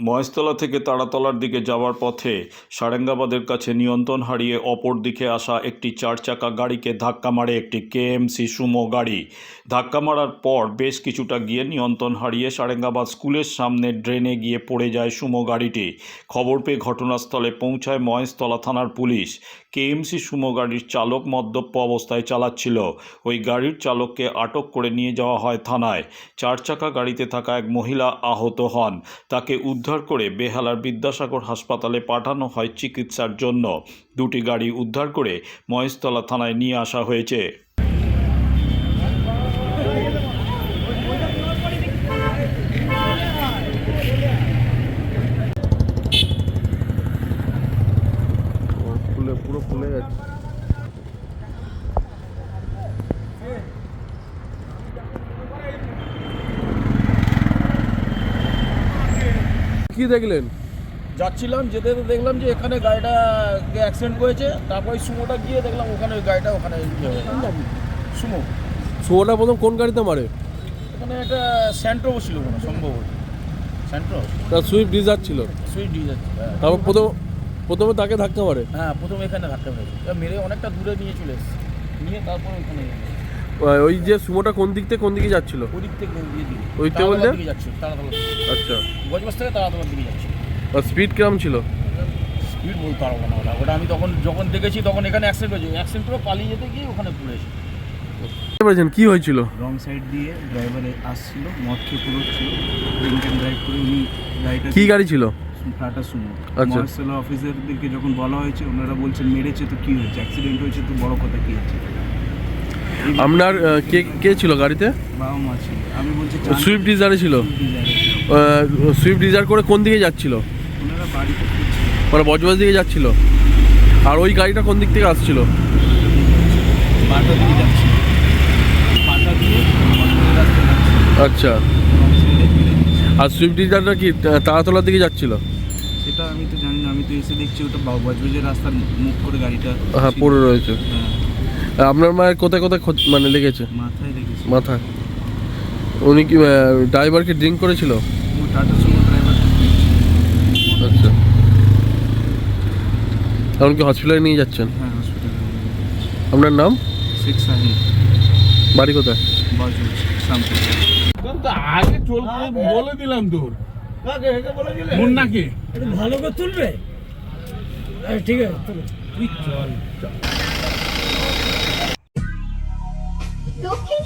মহেশতলা থেকে তারাতলার দিকে যাওয়ার পথে সারেঙ্গাবাদের কাছে নিয়ন্ত্রণ হারিয়ে অপর দিকে আসা একটি চার চাকা গাড়িকে ধাক্কা মারে একটি কেএমসি সুমো গাড়ি। ধাক্কা মারার পর বেশ কিছুটা গিয়ে নিয়ন্ত্রণ হারিয়ে সারেঙ্গাবাদ স্কুলের সামনে ড্রেনে গিয়ে পড়ে যায় সুমো গাড়িটি। খবর পেয়ে ঘটনাস্থলে পৌঁছায় মহেশতলা থানার পুলিশ। কেএমসি সুমো গাড়ির চালক মদ্যপ অবস্থায় চালাচ্ছিল। ওই গাড়ির চালককে আটক করে নিয়ে যাওয়া হয় থানায়। চার চাকা গাড়িতে থাকা এক মহিলা আহত হন। তাকে উদ্ধার করে বেহালার বিদ্যাসাগর হাসপাতালে পাঠানো হয় চিকিৎসার জন্য। দুটি গাড়ি উদ্ধার করে মহেশতলা থানায় নিয়ে আসা হয়েছে ফুলে পুরো ফুলে যাচ্ছে কি দেখলেন? যাচ্ছিলাম যেতে যেতে দেখলাম যে এখানে গাড়িটা অ্যাক্সিডেন্ট করেছে তারপর ওই সুমোটা গিয়ে দেখলাম ওখানে ওই গাড়িটা ওখানে ইয়ে হয়ে সুমো। শোটা প্রথম কোন গাড়িতে মারে? এখানে একটা স্যান্ট্রো ছিল কোনো সম্ভবত স্যান্ট্রো? তার সুইফট ডিজার ছিল সুইট ডিজার তারপর প্রথম প্রথমে তাকে ধাক্কা মারে? হ্যাঁ প্রথম এখানে ধাক্কা এবার মেরে অনেকটা দূরে নিয়ে চলে এসেছে। নিয়ে তারপর ওখানে ওই যে সুমোটা কোন দিক থেকে কোন দিকে যাচ্ছিল? ওই দিক থেকে বললে? দিকে। যাচ্ছে তাড়াতাড়ি আচ্ছা। গজবাস থেকে তাড়াতাড়ি দিকে যাচ্ছে আর স্পিড কিরম ছিল? স্পিড বলতে পারব না ওটা। ওটা আমি তখন যখন দেখেছি তখন এখানে অ্যাক্সিডেন্ট হয়েছে। অ্যাক্সিডেন্ট করে পালিয়ে যেতে গিয়ে ওখানে পড়েছে বুঝতে পেরেছেন কি হয়েছিল? রং সাইড দিয়ে ড্রাইভার আসছিল মদ খেয়ে পুরো ছিল ড্রিঙ্ক অ্যান্ড ড্রাইভ করে উনি গাড়িটা কি গাড়ি ছিল? টাটা সুমো আচ্ছা। মহাশালা অফিসারদেরকে যখন বলা হয়েছে ওনারা বলছেন মেরেছে তো কি হয়েছে? অ্যাক্সিডেন্ট হয়েছে তো বড় কথা কি হয়েছে? আপনার কে কে ছিল গাড়িতে? বাবা মা ছিল। আমি বলছি সুইফট ডিজারে ছিল? সুইফট ডিজার করে কোন দিকে যাচ্ছিল? ওনারা বাড়িতে ফিরছিল মানে বজবাজ দিকে যাচ্ছিল? আর ওই গাড়িটা কোন দিক থেকে আসছিল? বাটা দিয়ে যাচ্ছিল। বাটা দিয়ে মন্দিরের রাস্তায় যাচ্ছিল। আচ্ছা। ফিরে যাচ্ছে। আর সুইফট ডিজারটা কি তা- তারাতলার দিকে যাচ্ছিল? সেটা আমি তো জানি না। আমি তো এসে দেখছি ওটা বজবজের রাস্তার মুখ করে গাড়িটা হ্যাঁ পড়ে রয়েছে। হ্যাঁ। আপনার মায়ের কোথায় কোথায় মানে লেগেছে? মাথায় লেগেছে। মাথায় উনি কি ড্রাইভার কি ড্রিঙ্ক করেছিল? আচ্ছা। এখন কি হসপিটালে নিয়ে যাচ্ছেন? হ্যাঁ আপনার নাম? বাড়ি কোথায়? আগে বলে দিলাম তোর। মুন্নাকে। ভালো করে তুলবে? ঠিক আছে তুই চল।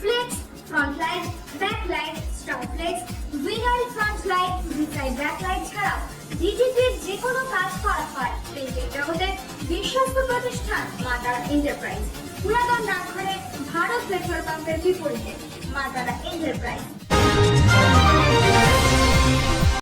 flex front light back light star flex front front light beside back light ছাড়াও ডিজিপির যে কোনো কাজ করা হয় প্রিন্টিং জগতে বিশ্বস্ত প্রতিষ্ঠান মাতারা এন্টারপ্রাইজ পুরাতন ডাকঘরে ভারত পেট্রোল পাম্পের বিপরীতে মাতারা এন্টারপ্রাইজ